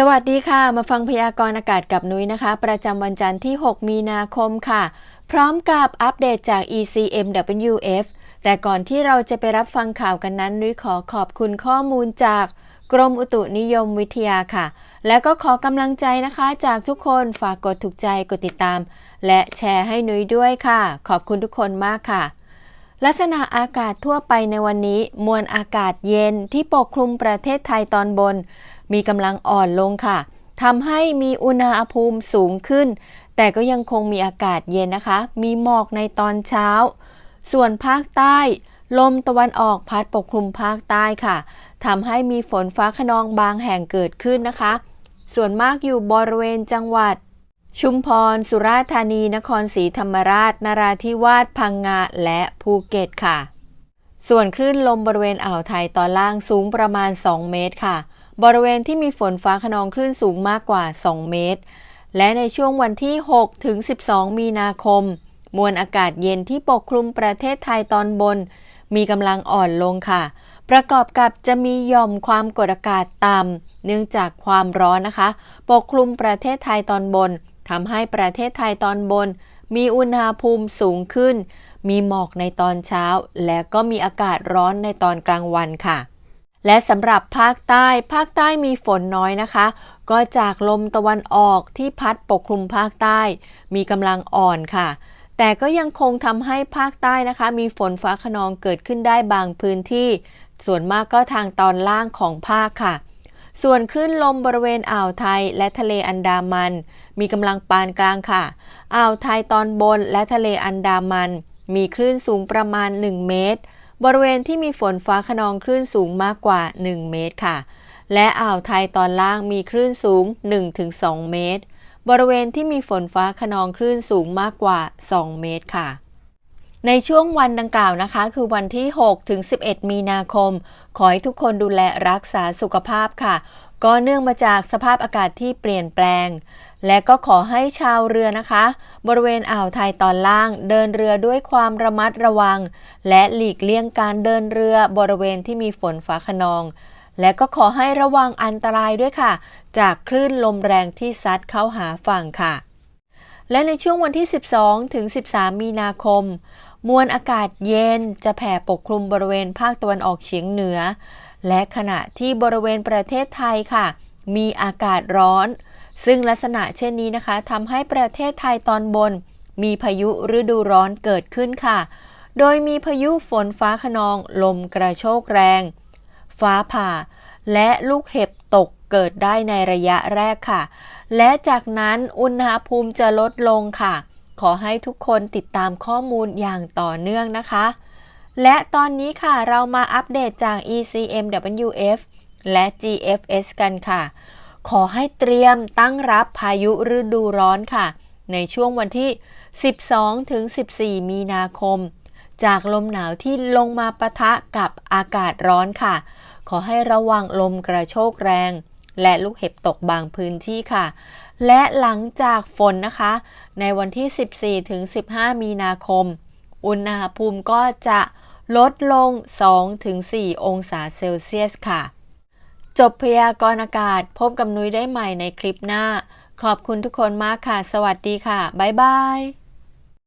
สวัสดีค่ะ มาฟังพยากรณ์อากาศกับนุ้ยนะคะ ประจำวันจันทร์ที่ 6 มีนาคมค่ะ พร้อมกับอัปเดตจาก ECMWF แต่ก่อนที่เราจะไปรับฟังข่าวกันนั้น นุ้ยขอขอบคุณข้อมูลจากกรมอุตุนิยมวิทยาค่ะ และก็ขอกำลังใจนะคะ จากทุกคนฝากกดถูกใจกดติดตาม และแชร์ให้นุ้ยด้วยค่ะ ขอบคุณทุกคนมากค่ะ ลักษณะอากาศทั่วไปในวันนี้ มวลอากาศเย็นที่ปกคลุมประเทศไทยตอนบน มีกำลังอ่อนลงค่ะทำให้มีอุณหภูมิสูงขึ้น แต่ก็ยังคงมีอากาศเย็นนะคะ มีหมอกในตอนเช้า ส่วนภาคใต้ ลมตะวันออกพัดปกคลุมภาคใต้ค่ะทำให้มีฝนฟ้าขนองบางแห่งเกิดขึ้นนะคะ ส่วนมากอยู่บริเวณจังหวัด ชุมพร สุราษฎร์ธานี นครศรีธรรมราช นราธิวาส พังงา และภูเก็ตค่ะ ส่วนคลื่นลมบริเวณอ่าวไทยตอนล่างสูงประมาณ 2 เมตรค่ะ บริเวณที่มีฝนฟ้าขนองคลื่นสูงมากกว่า 2 เมตร และในช่วงวันที่ 6 ถึง 12 มีนาคม มวลอากาศเย็นที่ปกคลุมประเทศไทยตอนบน มีกำลังอ่อนลงค่ะ ประกอบกับจะมีหย่อมความกดอากาศต่ำเนื่องจากความร้อนนะคะ ปกคลุมประเทศไทยตอนบนทำให้ประเทศไทยตอนบน มีอุณหภูมิสูงขึ้น มีหมอกในตอนเช้า และก็มีอากาศร้อนในตอนกลางวันค่ะ และสำหรับภาคใต้ ภาคใต้มีฝนน้อยนะคะ ก็จากลมตะวันออกที่พัดปกคลุมภาคใต้ มีกำลังอ่อนค่ะ แต่ก็ยังคงทำให้ภาคใต้นะคะ มีฝนฟ้าขนองเกิดขึ้นได้บางพื้นที่ ส่วนมากก็ทางตอนล่างของภาคค่ะ ส่วนคลื่นลมบริเวณอ่าวไทยและทะเลอันดามัน มีกำลังปานกลางค่ะ อ่าวไทยตอนบนและทะเลอันดามัน มีคลื่นสูงประมาณ 1 เมตร บริเวณที่มีฝนฟ้าขนองคลื่นสูงมากกว่า 1 เมตรค่ะ และอ่าวไทยตอนล่างมีคลื่นสูง 1-2 เมตร บริเวณที่มีฝนฟ้าขนองคลื่นสูงมากกว่า 2 เมตรค่ะในช่วงวันดังกล่าวนะคะ คือวันที่ 6 ถึง 11 มีนาคม ขอให้ทุกคนดูแลรักษาสุขภาพค่ะ ก็เนื่องมาจากสภาพอากาศที่เปลี่ยนแปลง และก็ขอให้ชาวเรือนะคะ บริเวณอ่าวไทยตอนล่าง เดินเรือด้วยความระมัดระวัง และหลีกเลี่ยงการเดินเรือบริเวณที่มีฝนฟ้าขนอง และก็ขอให้ระวังอันตรายด้วยค่ะ จากคลื่นลมแรงที่ซัดเข้าหาฝั่งค่ะ และในช่วงวันที่ 12 ถึง 13 มีนาคม มวลอากาศเย็นจะแผ่ปกคลุมบริเวณภาคตะวันออกเฉียงเหนือ และขณะที่บริเวณประเทศไทยค่ะ มีอากาศร้อน ซึ่งลักษณะเช่นนี้นะคะทำให้ประเทศไทยตอนบน มีพายุฤดูร้อนเกิดขึ้นค่ะ โดยมีพายุฝนฟ้าขนอง ลมกระโชกแรง ฟ้าผ่า และลูกเห็บตกเกิดได้ในระยะแรกค่ะ และจากนั้นอุณหภูมิจะลดลงค่ะ ขอให้ทุกคนติดตามข้อมูลอย่างต่อเนื่องนะคะ และตอนนี้ค่ะเรามาอัปเดตจาก ECMWF และ GFS กันค่ะ ขอให้เตรียมตั้งรับพายุฤดูร้อนค่ะ ในช่วงวันที่ 12 ถึง 14 มีนาคม จากลมหนาวที่ลงมาปะทะกับอากาศร้อนค่ะ ขอให้ระวังลมกระโชกแรง และลูกเห็บตกบางพื้นที่ค่ะ และหลังจากฝนนะคะ ในวันที่ 14 ถึง 15 มีนาคม อุณหภูมิก็จะลดลง 2-4 องศาเซลเซียสค่ะ จบพยากรณ์อากาศพบกับนุ้ยได้ใหม่ในคลิปหน้า ขอบคุณทุกคนมากค่ะ สวัสดีค่ะ บ๊ายบาย